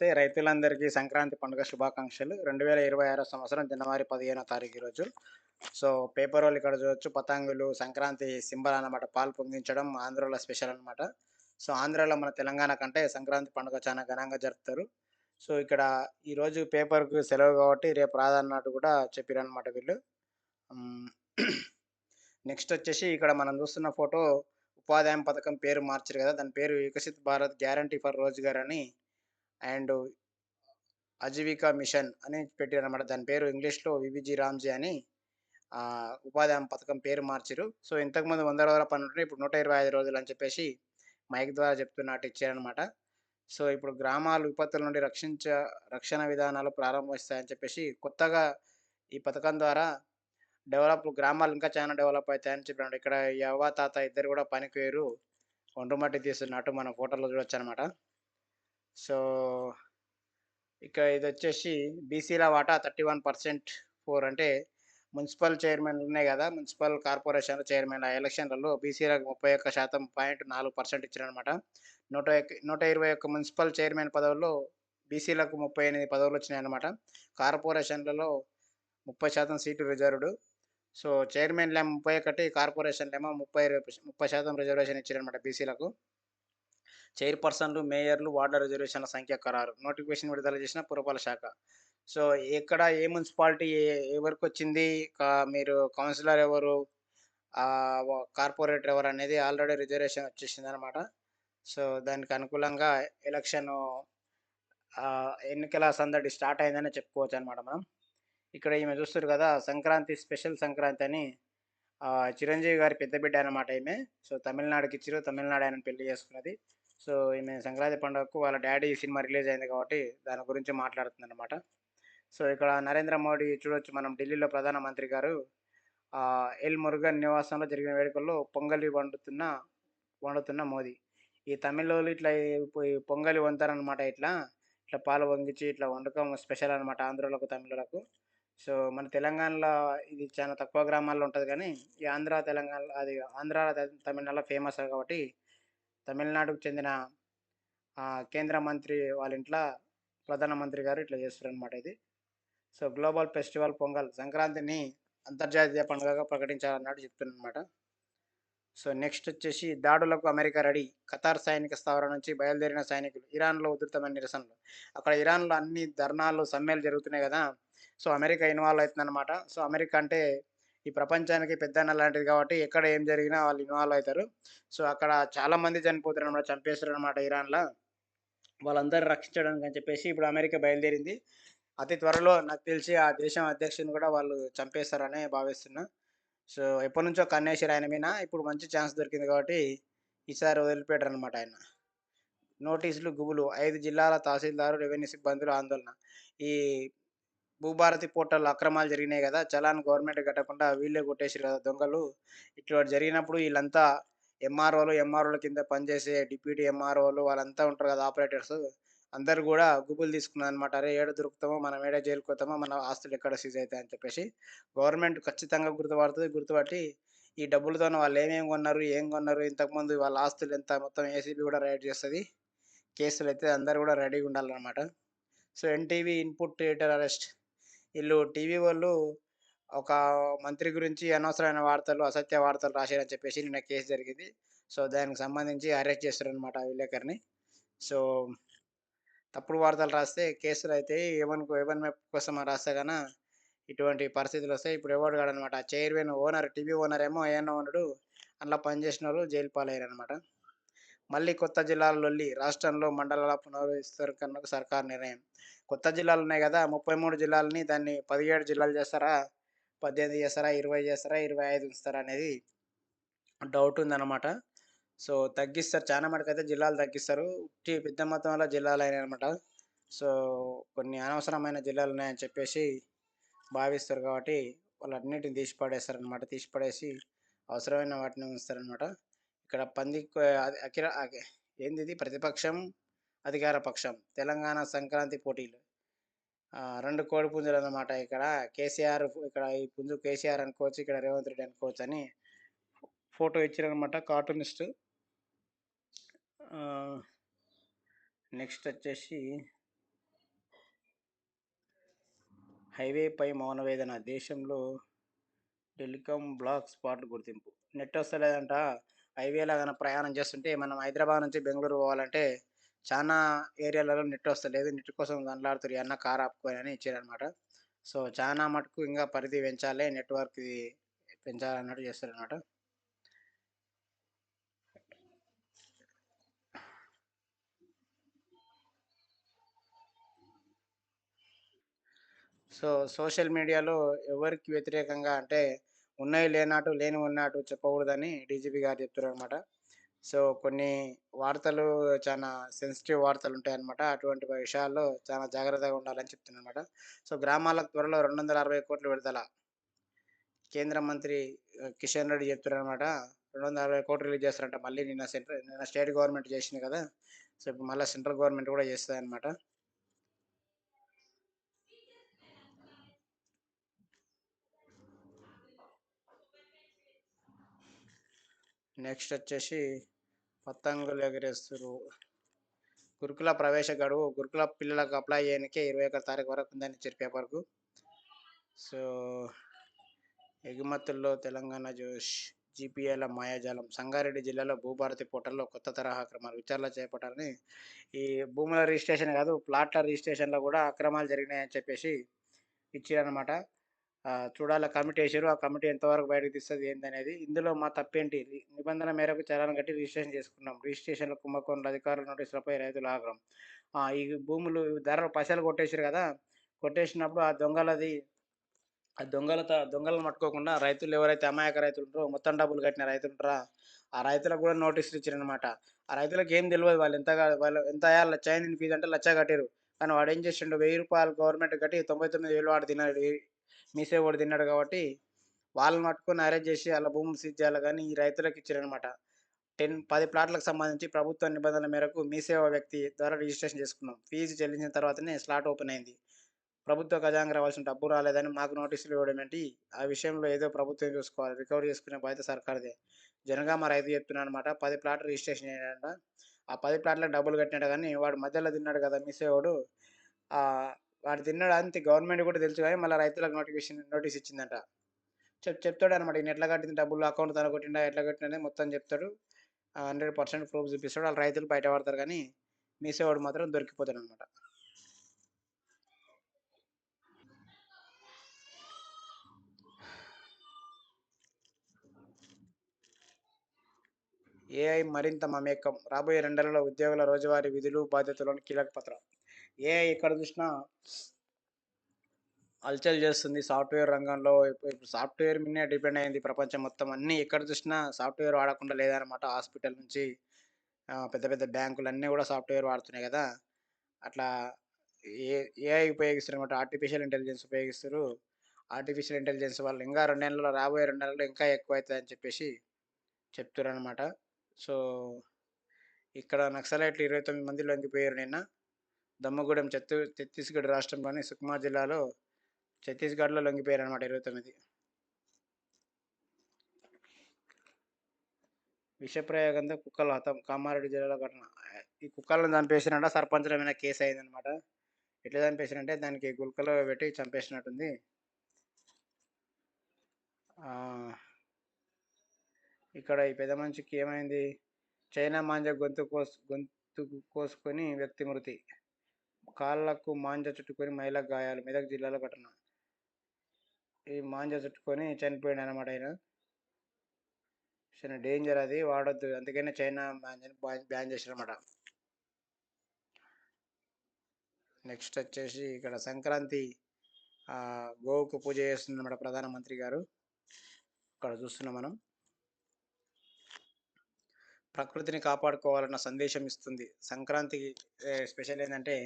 నమస్తే. రైతులందరికీ సంక్రాంతి పండుగ శుభాకాంక్షలు. రెండు వేల ఇరవై ఆరో సంవత్సరం జనవరి పదిహేనో తారీఖు ఈరోజు సో పేపర్ వాళ్ళు ఇక్కడ చూడొచ్చు. పతంగులు సంక్రాంతి సింబల్ అన్నమాట. పాలు పొంగించడం ఆంధ్రలో స్పెషల్ అన్నమాట. సో ఆంధ్రలో మన తెలంగాణ కంటే సంక్రాంతి పండుగ చాలా ఘనంగా జరుపుతారు. సో ఇక్కడ ఈరోజు పేపర్కు సెలవు కాబట్టి రేపు రాదన్నట్టు కూడా చెప్పారనమాట వీళ్ళు. నెక్స్ట్ వచ్చేసి ఇక్కడ మనం చూస్తున్న ఫోటో ఉపాధ్యాయం పథకం పేరు మార్చారు కదా. దాని పేరు వికసిత్ భారత్ గ్యారంటీ ఫర్ రోజ్గార్ అని అండ్ అజీవికా మిషన్ అని పెట్టారనమాట దాని పేరు ఇంగ్లీష్లో వివిజి రామ్జీ అని ఉపాధి హామీ పథకం పేరు మార్చారు. సో ఇంతకుముందు వంద రోజుల పని ఉంటే ఇప్పుడు నూట ఇరవై ఐదు రోజులు అని చెప్పేసి మైక్ ద్వారా చెప్తున్నట్టు ఇచ్చారనమాట సో ఇప్పుడు గ్రామాలు విపత్తుల నుండి రక్షించ రక్షణ విధానాలు ప్రారంభిస్తాయని చెప్పేసి కొత్తగా ఈ పథకం ద్వారా డెవలప్ గ్రామాలు ఇంకా చాలా డెవలప్ అవుతాయని చెప్పినాడు ఇక్కడ ఈ అవ్వ తాత ఇద్దరు కూడా పనికి వేరు. ఒండ్రుమట్టి తీస్తున్నట్టు మన ఫోటోలో చూడొచ్చు అనమాట సో ఇక ఇది వచ్చేసి బీసీల వాటా థర్టీ వన్ పర్సెంట్ ఫోర్ అంటే మున్సిపల్ చైర్మన్లు ఉన్నాయి కదా మున్సిపల్ కార్పొరేషన్ చైర్మన్. ఎలక్షన్లలో బీసీలకు ముప్పై ఒక్క శాతం పాయింట్ నాలుగు పర్సెంట్ ఇచ్చారనమాట నూట నూట ఇరవై ఒక్క మున్సిపల్ చైర్మన్ పదవుల్లో బీసీలకు ముప్పై ఎనిమిది పదవులు వచ్చినాయి అనమాట కార్పొరేషన్లలో ముప్పై శాతం సీటు రిజర్వ్డ్. సో చైర్మన్లేమో ముప్పై ఒకటి కార్పొరేషన్లేమో ముప్పై ముప్పై శాతం రిజర్వేషన్ ఇచ్చారనమాట బీసీలకు. చైర్పర్సన్లు మేయర్లు వార్డుల రిజర్వేషన్ల సంఖ్య ఖరారు. నోటిఫికేషన్ విడుదల చేసిన పురపాలక శాఖ. సో ఎక్కడ ఏ మున్సిపాలిటీ ఎవరికి వచ్చింది? మీరు కౌన్సిలర్ ఎవరు? కార్పొరేటర్ ఎవరు అనేది ఆల్రెడీ రిజర్వేషన్ వచ్చేసింది అనమాట సో దానికి అనుకూలంగా ఎలక్షన్ ఎన్నికల సందడి స్టార్ట్ అయిందని చెప్పుకోవచ్చు అనమాట మనం. ఇక్కడ ఈమె చూస్తారు కదా సంక్రాంతి స్పెషల్ సంక్రాంతి అని. చిరంజీవి గారి పెద్ద బిడ్డ అనమాట ఈమె. సో తమిళనాడుకి ఇచ్చిరు. తమిళనాడు ఆయన పెళ్ళి చేసుకున్నది. సో ఈమె సంక్రాంతి పండుగకు వాళ్ళ డాడీ సినిమా రిలీజ్ అయింది కాబట్టి దాని గురించి మాట్లాడుతుంది అనమాట సో ఇక్కడ నరేంద్ర మోడీ చూడొచ్చు మనం ఢిల్లీలో ప్రధానమంత్రి గారు. ఎల్ మురుగన్ నివాసంలో జరిగిన వేడుకల్లో పొంగలి వండుతున్న వండుతున్న మోదీ. ఈ తమిళోళ్ళు ఇట్లా ఈ పొంగలి వంతారనమాట ఇట్లా. ఇట్లా పాలు వంగించి ఇట్లా వండకం స్పెషల్ అనమాట ఆంధ్రులకు తమిళులకు సో మన తెలంగాణలో ఇది చాలా తక్కువ గ్రామాల్లో ఉంటుంది కానీ ఈ ఆంధ్ర తెలంగాణ అది ఆంధ్ర తమిళనాడులో ఫేమస్ కాబట్టి తమిళనాడుకు చెందిన కేంద్ర మంత్రి వాళ్ళ ఇంట్లో ప్రధానమంత్రి గారు ఇట్లా చేస్తారు అనమాట ఇది. సో గ్లోబల్ ఫెస్టివల్ పొంగల్ సంక్రాంతిని అంతర్జాతీయ పండుగగా ప్రకటించాలన్నట్టు చెప్తున్నమాట సో నెక్స్ట్ వచ్చేసి దాడులకు అమెరికా రెడీ. ఖతార్ సైనిక స్థావరం నుంచి బయలుదేరిన సైనికులు ఇరాన్లో ఉధృతమైన నిరసనలు. అక్కడ ఇరాన్లో అన్ని ధర్నాలు సమ్మెలు జరుగుతున్నాయి కదా. సో అమెరికా ఇన్వాల్వ్ అవుతుందన్నమాట. సో అమెరికా అంటే ఈ ప్రపంచానికి పెద్దన్న లాంటిది కాబట్టి ఎక్కడ ఏం జరిగినా వాళ్ళు ఇన్వాల్వ్ అవుతారు. సో అక్కడ చాలామంది చనిపోతారు అనమాట చంపేస్తారు అనమాట ఇరాన్లో. వాళ్ళందరూ రక్షించడానికి అని చెప్పేసి ఇప్పుడు అమెరికా బయలుదేరింది. అతి త్వరలో నాకు తెలిసి ఆ దేశం అధ్యక్షుని కూడా వాళ్ళు చంపేస్తారని భావిస్తున్నా. సో ఎప్పటి నుంచో కన్నేసారు ఆయన మీద ఇప్పుడు మంచి ఛాన్స్ దొరికింది కాబట్టి ఈసారి వదిలిపెట్టారు అనమాట ఆయన. నోటీసులు గుబులు ఐదు జిల్లాల తహసీల్దారు రెవెన్యూ సిబ్బందులు ఆందోళన. ఈ భూభారతి పోర్టల్ అక్రమాలు జరిగినాయి కదా చలాన్ గవర్నమెంట్ కట్టకుండా వీళ్ళే కొట్టేసారు కదా దొంగలు. ఇట్లా జరిగినప్పుడు వీళ్ళంతా ఎంఆర్ఓలు ఎంఆర్ఓల కింద పనిచేసే డిప్యూటీ ఎంఆర్ఓలు వాళ్ళంతా ఉంటారు కదా ఆపరేటర్స్. అందరు కూడా గుబులు తీసుకున్నారు అనమాట అరే ఏడ దొరుకుతామో మనం ఏడ జైలుకోతామో మన ఆస్తులు ఎక్కడ సీజ్ అవుతాయి అని చెప్పేసి గవర్నమెంట్ ఖచ్చితంగా గుర్తుపడుతుంది. గుర్తుపట్టి ఈ డబ్బులతో వాళ్ళు ఏమేమి కొన్నారు ఏం కొన్నారు ఇంతకుముందు వాళ్ళ ఆస్తులు ఎంత మొత్తం ఏసీబీ కూడా రైడ్ చేస్తుంది. కేసులు అయితే అందరు కూడా రెడీగా ఉండాలన్నమాట. So NTV input theatre arrest. వీళ్ళు టీవీ వాళ్ళు ఒక మంత్రి గురించి అనవసరమైన వార్తలు అసత్య వార్తలు రాశారని చెప్పేసి నిన్న కేసు జరిగింది. సో దానికి సంబంధించి అరెస్ట్ చేస్తారనమాట విలేకరిని. సో తప్పుడు వార్తలు రాస్తే కేసులు అయితే ఏమన్ ఏమన్ కోసం రాస్తే కన్నా ఇటువంటి పరిస్థితులు వస్తాయి. ఇప్పుడు ఎవరు కాడనమాట చైర్మన్ ఓనర్ టీవీ ఓనర్ ఏమో ఏమో ఓనరు అందులో పనిచేసిన వాళ్ళు జైలు పాలయ్యారు మళ్ళీ కొత్త జిల్లాల వెళ్ళి రాష్ట్రంలో మండలాల పునర్విస్తరణకు సర్కార్ నిర్ణయం. కొత్త జిల్లాలు ఉన్నాయి కదా ముప్పై మూడు జిల్లాలని దాన్ని పదిహేడు జిల్లాలు చేస్తారా పద్దెనిమిది చేస్తారా ఇరవై చేస్తారా ఇరవై ఐదు ఉంచుతారా అనేది డౌట్ ఉందన్నమాట. సో తగ్గిస్తారు. చాలా మటుకు అయితే జిల్లాలు తగ్గిస్తారు. ఉట్టి పెద్ద మొత్తంలో జిల్లాలు అయినాయి అనమాట సో కొన్ని అనవసరమైన జిల్లాలు ఉన్నాయని చెప్పేసి భావిస్తారు కాబట్టి వాళ్ళు అన్నిటిని తీసి పడేస్తారు అనమాట తీసి పడేసి అవసరమైన వాటిని ఉంచుతారనమాట ఇక్కడ పంది అఖిల ఏంది ఇది ప్రతిపక్షం అధికార పక్షం తెలంగాణ సంక్రాంతి పోటీలు. రెండు కోడి పుంజులు అన్నమాట ఇక్కడ. కేసీఆర్ ఇక్కడ ఈ పుంజు కేసీఆర్ అనుకోవచ్చు ఇక్కడ రేవంత్ రెడ్డి అనుకోవచ్చు అని ఫోటో ఇచ్చారనమాట కార్టూనిస్ట్. నెక్స్ట్ వచ్చేసి హైవేపై మౌనవేదన దేశంలో టెలికాం బ్లాక్ స్పాట్ గుర్తింపు. నెట్ వస్తలేదంట. హైవేలో కానీ ప్రయాణం చేస్తుంటే మనం హైదరాబాద్ నుంచి బెంగళూరు పోవాలంటే చాలా ఏరియాలలో నెట్ వస్తలేదు. నెట్ కోసం దండలాడుతుంది అన్న కార్ ఆపుకొని అని ఇచ్చారనమాట సో చాలా మటుకు ఇంకా పరిధి పెంచాలి. నెట్వర్క్ పెంచాలన్నట్టు చేస్తారనమాట సో సోషల్ మీడియాలో ఎవరికి వ్యతిరేకంగా అంటే ఉన్నాయి లేనట్టు లేని ఉన్నట్టు చెప్పకూడదని డీజీపీ గారు చెప్తున్నారు అనమాట సో కొన్ని వార్తలు చాలా సెన్సిటివ్ వార్తలు ఉంటాయన్నమాట. అటువంటి విషయాల్లో చాలా జాగ్రత్తగా ఉండాలని చెప్తున్నాను అనమాట సో గ్రామాలకు త్వరలో రెండు వందల అరవై కోట్లు విడుదల. కేంద్ర మంత్రి కిషన్ రెడ్డి చెప్తున్నారు అనమాట రెండు వందల అరవై కోట్లు రిలీజ్ చేస్తారంట. మళ్ళీ నిన్న సెంట్రల్ నిన్న స్టేట్ గవర్నమెంట్ చేసింది కదా. సో ఇప్పుడు మళ్ళీ సెంట్రల్ గవర్నమెంట్ కూడా చేస్తుంది అనమాట నెక్స్ట్ వచ్చేసి పతంగులు ఎగరేస్తారు. గురుకుల ప్రవేశ గడువు గురుకుల పిల్లలకు అప్లై చేయడానికి ఇరవై ఒకటి తారీఖు వరకు ఉందని ఇచ్చారు పేపర్కు సో ఎగుమతుల్లో తెలంగాణ జోష్ జీపీఎల మాయాజాలం సంగారెడ్డి జిల్లాలో భూభారతి పోర్టల్లో కొత్త తరహా అక్రమాలు విచారణ చేపట్టాలని ఈ భూముల రిజిస్ట్రేషన్ కాదు ప్లాట్ల రిజిస్ట్రేషన్లో కూడా అక్రమాలు జరిగినాయని చెప్పేసి ఇచ్చారనమాట చూడాల కమిటీ వేసారు. ఆ కమిటీ ఎంతవరకు బయటకు తీస్తుంది ఏందనేది. ఇందులో మా తప్పేంటి? నిబంధన మేరకు చలాన్ కట్టి రిజిస్ట్రేషన్ చేసుకున్నాం. రిజిస్ట్రేషన్ల కుంభకోణం అధికారుల నోటీసులపై రైతులు ఆగ్రహం. ఈ భూములు ధరలు పైసలు కొట్టేశారు కదా? కొట్టేసినప్పుడు ఆ దొంగలది ఆ దొంగల దొంగలను పట్టుకోకుండా రైతులు ఎవరైతే అమాయక రైతులు ఉంటారో మొత్తం డబ్బులు కట్టిన రైతులు ఉంటారా? ఆ రైతులకు కూడా నోటీసులు ఇచ్చారనమాట ఆ రైతులకు ఏం తెలియదు వాళ్ళు ఎంత వాళ్ళు ఎంత అయ్యాలి ఫీజు అంటే లచ్చ కట్టారు. కానీ వాడు ఏం చేసిండు? వెయ్యి రూపాయలు గవర్నమెంట్ కట్టి తొంభై తొమ్మిది వేలు వాడు తిన్నాడు మీసే వాడు తిన్నాడు కాబట్టి వాళ్ళని పట్టుకొని అరెస్ట్ చేసి వాళ్ళ భూములు సీజ్ చేయాలి కానీ ఈ రైతులకు ఇచ్చారనమాట టెన్ పది ప్లాట్లకు సంబంధించి ప్రభుత్వ నిబంధనల మేరకు మీసేవ వ్యక్తి ద్వారా రిజిస్ట్రేషన్ చేసుకున్నాం. ఫీజు చెల్లించిన తర్వాతనే స్లాట్ ఓపెన్ అయింది. ప్రభుత్వ ఖజాంగా రావాల్సిన డబ్బు రాలేదని మాకు నోటీసులు ఇవ్వడం ఏంటి? ఆ విషయంలో ఏదో ప్రభుత్వం చూసుకోవాలి. రికవరీ చేసుకునే బాధ్యత సర్కార్దే. జనగామ రైతు చెప్తున్నాను అనమాట పది ప్లాట్లు రిజిస్ట్రేషన్ చేయాలంట ఆ పది ప్లాట్లకు డబ్బులు కట్టినాడు కానీ వాడు మధ్యలో తిన్నాడు కదా మీసేవాడు. వాడు తిన్నాడు అంతే గవర్నమెంట్ కూడా తెలుసు కానీ మళ్ళీ రైతులకు నోటిఫికేషన్ నోటీస్ ఇచ్చిందంట. చెప్ చెప్తాడు అనమాట ఈయన ఎట్లా కట్టింది డబ్బులు అకౌంట్ తన కొట్టిండా ఎట్లా కట్టినది మొత్తం చెప్తాడు. హండ్రెడ్ పర్సెంట్ ప్రూఫ్ చూపిస్తాడు. వాళ్ళు రైతులు బయట పడతారు కానీ మీసేవాడు మాత్రం దొరికిపోతాడు అనమాట ఏఐ మరింత మమేకం. రాబోయే రెండేళ్ళలో ఉద్యోగుల రోజువారీ విధులు బాధ్యతలను కీలక పత్రం ఏఐ ఎక్కడ చూసినా హల్చల్ చేస్తుంది. సాఫ్ట్వేర్ రంగంలో ఇప్పుడు ఇప్పుడు సాఫ్ట్వేర్ మీదనే డిపెండ్ అయింది. ప్రపంచం మొత్తం అన్నీ ఎక్కడ చూసినా సాఫ్ట్వేర్ వాడకుండా లేదనమాట హాస్పిటల్ నుంచి పెద్ద పెద్ద బ్యాంకులు అన్నీ కూడా సాఫ్ట్వేర్ వాడుతున్నాయి కదా. అట్లా ఏ ఏఐ ఉపయోగిస్తారు అనమాట ఆర్టిఫిషియల్ ఇంటెలిజెన్స్ ఉపయోగిస్తారు. ఆర్టిఫిషియల్ ఇంటెలిజెన్స్ వాళ్ళు ఇంకా రెండు నెలల్లో రాబోయే రెండు నెలల్లో ఇంకా ఎక్కువ అవుతుంది అని చెప్పేసి చెప్తారు అనమాట సో ఇక్కడ నక్సలైట్లు ఇరవై తొమ్మిది మంది లొంగిపోయారు నిన్న? దమ్మగూడెం ఛత్తీ ఛత్తీస్గఢ్ రాష్ట్రంలోని సుక్మా జిల్లాలో ఛత్తీస్గఢ్లో లొంగిపోయారు అనమాట ఇరవై తొమ్మిది. విషప్రయోగంతో కుక్కలు హతం కామారెడ్డి జిల్లాలో ఘటన. ఈ కుక్కలను చంపేసినట్ట సర్పంచుల మీద కేసు అయిందనమాట ఎట్లా చంపేసినంటే దానికి గుల్కలో పెట్టి చంపేసినట్టుంది. ఇక్కడ ఈ పెద్ద మనిషికి ఏమైంది? చైనా మాంజ గొంతు కోసు గొంతు కోసుకొని వ్యక్తి మృతి. కాళ్ళకు మాంజ చుట్టుకొని మహిళ గాయాలు. మెదక్ జిల్లాలో ఘటన ఈ మాంజ చుట్టుకొని చనిపోయాడు అనమాట ఆయన. చాలా డేంజర్ అది. వాడొద్దు. అందుకనే చైనా మాంజని బ్యాన్ చేశారన్నమాట. నెక్స్ట్ వచ్చేసి ఇక్కడ సంక్రాంతి గోవుకు పూజ చేస్తుందన్నమాట ప్రధానమంత్రి గారు. ఇక్కడ చూస్తున్నాం మనం. ప్రకృతిని కాపాడుకోవాలన్న సందేశం ఇస్తుంది. సంక్రాంతికి స్పెషల్ ఏంటంటే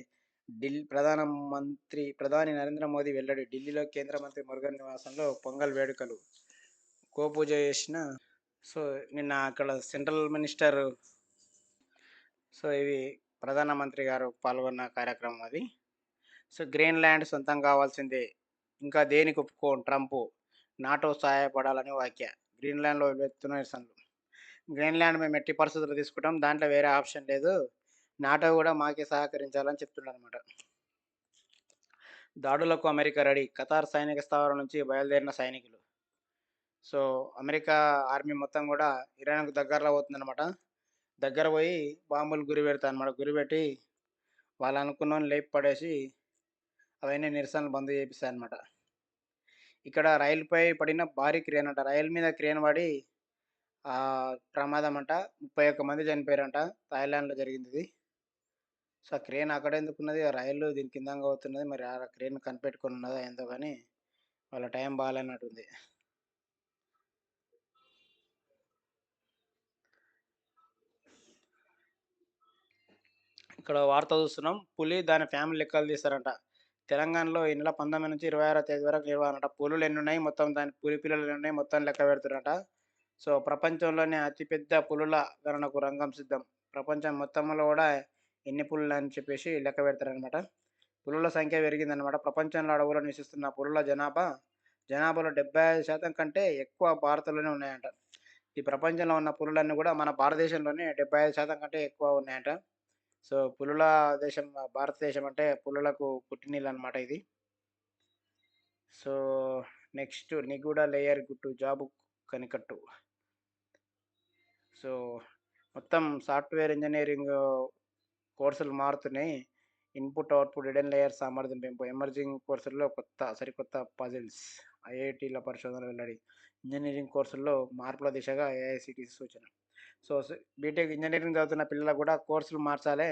ఢిల్లీ ప్రధాన మంత్రి ప్రధాని నరేంద్ర మోదీ వెల్లడి ఢిల్లీలో కేంద్ర మంత్రి మురుగన్ నివాసంలో పొంగల్ వేడుకలు గోపూజ చేసిన సో నిన్న అక్కడ సెంట్రల్ మినిస్టర్ సో ఇవి ప్రధానమంత్రి గారు పాల్గొన్న కార్యక్రమం అది. సో గ్రీన్ ల్యాండ్ సొంతం కావాల్సిందే ఇంకా దేనికి ఒప్పుకో ట్రంప్? నాటో సహాయపడాలని వాక్య గ్రీన్ ల్యాండ్లో వెళ్తున్న నిరసనలు. గ్రీన్ ల్యాండ్ మేము ఎట్టి పరిస్థితులు తీసుకుంటాం దాంట్లో వేరే ఆప్షన్ లేదు. నాటో కూడా మాకే సహకరించాలని చెప్తున్నాడు అనమాట దాడులకు అమెరికా రెడీ. ఖతార్ సైనిక స్థావరం నుంచి బయలుదేరిన సైనికులు. సో అమెరికా ఆర్మీ మొత్తం కూడా ఇరాన్కు దగ్గరలో పోతుందన్నమాట. దగ్గర పోయి బాంబులు గురి పెడతాయి అనమాట గురి పెట్టి వాళ్ళు అనుకున్న లేపి పడేసి అవన్నీ నిరసనలు బంద్ చేపిస్తాయి అనమాట ఇక్కడ రైలుపై పడిన భారీ క్రేన్ అంట. రైలు మీద క్రేన్ పడి ఆ ప్రమాదం అంట. ముప్పై ఒక్క మంది చనిపోయారంట. థాయిలాండ్లో జరిగింది ఇది. సో ఆ క్రేన్ అక్కడ ఎందుకు ఉన్నది ఆ రైలు దీని కిందంగా అవుతున్నది. మరి ఆ క్రేన్ కనిపెట్టుకుని ఉన్నదా ఏందో కానీ వాళ్ళ టైం బాగాలేనట్టుంది ఇక్కడ వార్త చూస్తున్నాం. పులి దాని ఫ్యామిలీ లెక్కలు తీస్తారంట. తెలంగాణలో ఈ నెల పంతొమ్మిది నుంచి ఇరవై ఆరో తేదీ వరకు నిర్వహణ పులులు ఎన్ని ఉన్నాయి మొత్తం దాని పులి పిల్లలు ఎన్ని ఉన్నాయి మొత్తం లెక్క పెడుతున్నారట. సో ప్రపంచంలోనే అతిపెద్ద పులుల గణనకు రంగం సిద్ధం. ప్రపంచం మొత్తంలో కూడా ఎన్ని పులులు అని చెప్పేసి లెక్క పెడతారనమాట పులుల సంఖ్య పెరిగిందనమాట ప్రపంచంలో అడవుల్లో నివసిస్తున్న పులుల జనాభా జనాభాలో డెబ్బై ఐదు శాతం కంటే ఎక్కువ భారత్లోనే ఉన్నాయంట. ఈ ప్రపంచంలో ఉన్న పులులన్నీ కూడా మన భారతదేశంలోనే డెబ్బై ఐదు శాతం కంటే ఎక్కువ ఉన్నాయంట. సో పులుల దేశం భారతదేశం అంటే పులులకు పుట్టినీళ్ళు అనమాట ఇది. సో నెక్స్ట్ నిగూడ లేయర్ గుట్టు జాబు కనికట్టు. సో మొత్తం సాఫ్ట్వేర్ ఇంజనీరింగ్ కోర్సులు మారుతున్నాయి. ఇన్పుట్ అవుట్పుట్ హిడెన్ లేయర్ సామర్థ్యం పెంపు ఎమర్జింగ్ కోర్సుల్లో కొత్త సరికొత్త పజిల్స్ ఐఐటీల పరిశోధన వెల్లడి ఇంజనీరింగ్ కోర్సుల్లో మార్పుల దిశగా ఏఐసిటి సూచన. సో బీటెక్ ఇంజనీరింగ్ చదువుతున్న పిల్లలకు కూడా కోర్సులు మార్చాలి.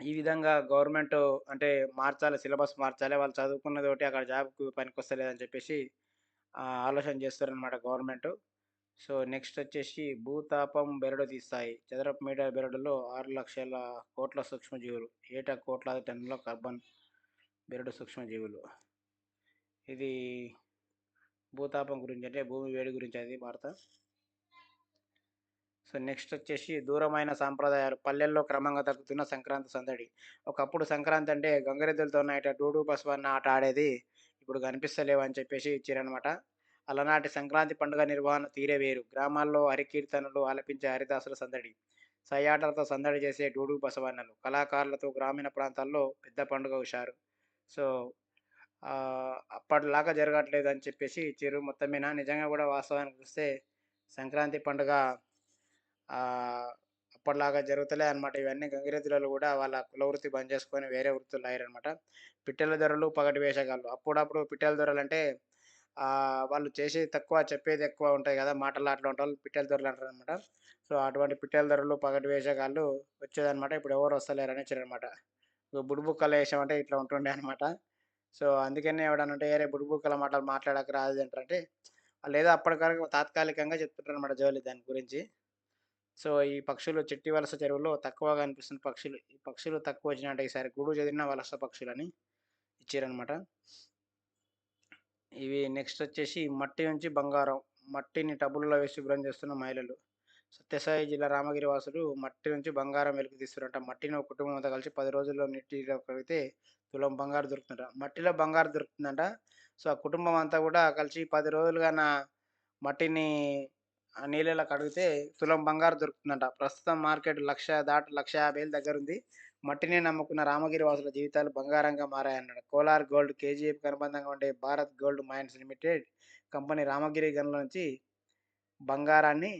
ఈ విధంగా గవర్నమెంట్ అంటే మార్చాలి సిలబస్ మార్చాలి. వాళ్ళు చదువుకున్నది ఒకటి అక్కడ జాబ్కి పనికి వస్తలేదని చెప్పేసి ఆలోచన చేస్తారనమాట గవర్నమెంట్. సో నెక్స్ట్ వచ్చేసి భూతాపం బెరడు తీస్తాయి. చదరపు మీటర్ బెరడులో ఆరు లక్షల కోట్ల సూక్ష్మజీవులు. ఏటా కోట్ల టన్నుల కార్బన్ బెరడు సూక్ష్మజీవులు. ఇది భూతాపం గురించి అంటే భూమి వేడి గురించి అది వార్త. సో నెక్స్ట్ వచ్చేసి దూరమైన సాంప్రదాయాలు. పల్లెల్లో క్రమంగా తగ్గుతున్న సంక్రాంతి సందడి. ఒకప్పుడు సంక్రాంతి అంటే గంగరెద్దులతో ఇట్లా డూడు బస్వన్న ఆట ఆడేది. ఇప్పుడు కనిపిస్తలేవు అని చెప్పేసి ఇచ్చారనమాట అలనాటి సంక్రాంతి పండుగ నిర్వహణ తీరే వేరు. గ్రామాల్లో హరికీర్తనలు ఆలపించే హరిదాసుల సందడి సయ్యాటలతో సందడి చేసే డూడు బసవన్నలు కళాకారులతో గ్రామీణ ప్రాంతాల్లో పెద్ద పండుగ హుషారు. సో అప్పటిలాగా జరగట్లేదు అని చెప్పేసి చెరువు మొత్తం మీద నిజంగా కూడా వాస్తవానికి వస్తే సంక్రాంతి పండుగ అప్పటిలాగా జరుగుతలే అనమాట ఇవన్నీ గంగిరెద్దులలో కూడా వాళ్ళ కుల వృత్తి బంద్ చేసుకొని వేరే వృత్తులు అయ్యారనమాట పిట్టెల ధరలు పగటి వేషగాళ్ళు. అప్పుడప్పుడు పిట్టెల ధరలు అంటే వాళ్ళు చేసేది తక్కువ చెప్పేది ఎక్కువ ఉంటాయి కదా మాటలు అట్లా ఉంటారు పిట్టెల ధరలు అంటారు అనమాట సో అటువంటి పిట్టెల ధరలు పగటి వేషగాళ్ళు వచ్చేదనమాట ఇప్పుడు ఎవరు వస్తలేరని వచ్చారనమాట బుడుబుక్కల వేసామంటే ఇట్లా ఉంటుండే అనమాట సో అందుకనే ఎవడనంటే ఏరే బుడుబుక్కల మాటలు మాట్లాడక రాదు ఏంటంటే లేదా అప్పటికరకు తాత్కాలికంగా చెప్తుంటారు అనమాట జోలి దాని గురించి. సో ఈ పక్షులు చెట్టి వలస చెరువులో తక్కువగా అనిపిస్తున్న పక్షులు ఈ పక్షులు తక్కువ వచ్చినట్టు ఈసారి గూడు చదివిన వలస పక్షులని ఇచ్చారనమాట ఇవి నెక్స్ట్ వచ్చేసి మట్టి నుంచి బంగారం. మట్టిని టబుల్లో వేసి శుభ్రం చేస్తున్న మహిళలు. సత్యసాయి జిల్లా రామగిరి వాసులు మట్టి నుంచి బంగారం వెలుగు తీస్తారంట మట్టిని ఒక కుటుంబం అంతా కలిసి పది రోజుల్లో నీటిలో కడిగితే తులం బంగారు దొరుకుతుందంట. మట్టిలో బంగారు దొరుకుతుందంట. సో ఆ కుటుంబం అంతా కూడా కలిసి పది రోజులుగా నా మట్టిని ఆ నీళ్ళలో కడిగితే తులం బంగారు దొరుకుతుందంట. ప్రస్తుతం మార్కెట్ లక్ష దాటి లక్ష యాభై వేలు దగ్గర ఉంది మట్టిని నమ్ముకున్న రామగిరి వాసుల జీవితాలు బంగారంగా మారాయన్నాడు. కోలార్ గోల్డ్ కేజీఎఫ్ అనుబంధంగా ఉండే Bharat gold mines limited company Ramagiri గనుల నుంచి బంగారాన్ని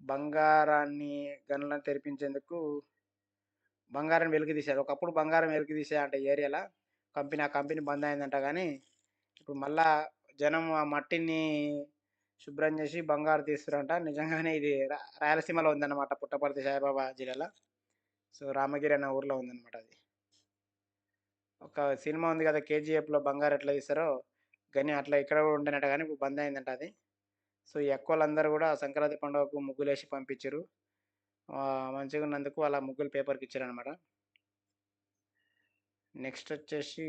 బంగారాన్ని గనులను తెరిపించేందుకు బంగారం వెలికి తీశారు. ఒకప్పుడు బంగారం వెలికి తీసే అంటే ఏరియాలో? కంపెనీ ఆ కంపెనీ బంద్ అయిందంట కానీ ఇప్పుడు మళ్ళా జనం ఆ మట్టిని శుభ్రం చేసి బంగారు తీస్తురంట. నిజంగానే ఇది రాయలసీమలో ఉందన్నమాట పుట్టపర్తి సాయిబాబా జిల్లాలో. సో రామగిరి అనే ఊర్లో ఉందన్నమాట అది. ఒక సినిమా ఉంది కదా కేజీఎఫ్లో బంగారు ఎట్లా తీస్తారో కానీ అట్లా ఇక్కడ కూడా ఉండేనట కానీ ఇప్పుడు బంద్ అయిందంట అది. సో ఎక్కువలందరూ కూడా సంక్రాంతి పండుగకు ముగ్గులు వేసి పంపించారు మంచిగా ఉన్నందుకు అలా ముగ్గులు పేపర్కి ఇచ్చారు అనమాట నెక్స్ట్ వచ్చేసి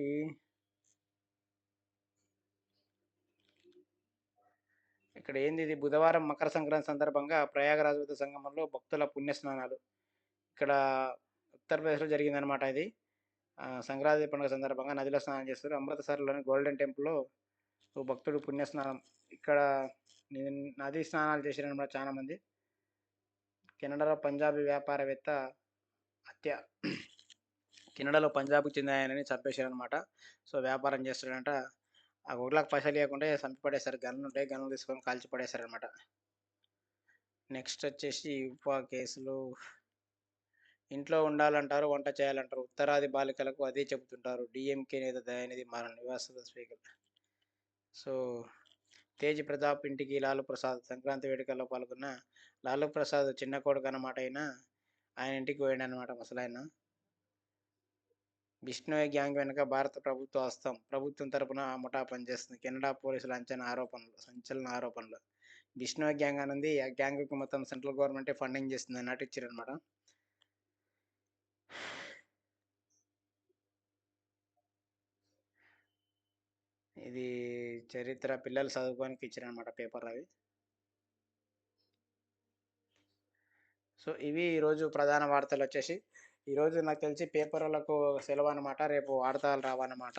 ఇక్కడ ఏంది ఇది? బుధవారం మకర సంక్రాంతి సందర్భంగా ప్రయాగరాజ్ సంగమంలో భక్తుల పుణ్యస్నానాలు. ఇక్కడ ఉత్తరప్రదేశ్లో జరిగిందనమాట ఇది. సంక్రాంతి పండుగ సందర్భంగా నదిలో స్నానం చేస్తారు. అమృతసర్లోని గోల్డెన్ టెంపుల్లో ఓ భక్తుడు పుణ్యస్నానం. ఇక్కడ నది స్నానాలు చేశారనమాట చాలామంది. కెనడాలో పంజాబీ వ్యాపారవేత్త హత్య. కెనడాలో పంజాబ్కి చెందిన ఆయనని చంపేశారనమాట సో వ్యాపారం చేస్తాడంట. ఆ గుడ్లకు పైసలు ఇవ్వకుండా చంపి పడేశారు. గన్నులు ఉంటాయి గన్లు తీసుకొని కాల్చి పడేశారనమాట నెక్స్ట్ వచ్చేసి ఉపా కేసులు. ఇంట్లో ఉండాలంటారు వంట చేయాలంటారు. ఉత్తరాది బాలికలకు అదే చెబుతుంటారు. డిఎంకే నేత దయానిధి మారణ నివాస స్పీకర్. సో తేజ్ ప్రతాప్ ఇంటికి లాలు ప్రసాద్ సంక్రాంతి వేడుకల్లో పాల్గొన్న లాలు ప్రసాద్ చిన్న కొడుకు అన్నమాట అయినా ఆయన ఇంటికి పోయాడు అనమాట అసలు ఆయన. బిష్ణోయ్ గ్యాంగ్ వెనుక భారత ప్రభుత్వ హస్తం. ప్రభుత్వం తరపున ఆ ముఠా పనిచేస్తుంది. కెనడా పోలీసుల అంచనా ఆరోపణలు సంచలన ఆరోపణలు. బిష్ణోయ్ గ్యాంగ్ అనేది ఆ గ్యాంగ్కి మొత్తం సెంట్రల్ గవర్నమెంటే ఫండింగ్ చేస్తుంది అన్నట్టు ఇచ్చారనమాట ఇది చరిత్ర పిల్లలు చదువుకోనికి ఇచ్చారనమాట పేపర్ అవి సో ఇవి ఈరోజు ప్రధాన వార్తలు వచ్చేసి ఈరోజు నాకు తెలిసి పేపర్లకు సెలవు అనమాట రేపు వార్తలు రావన్నమాట.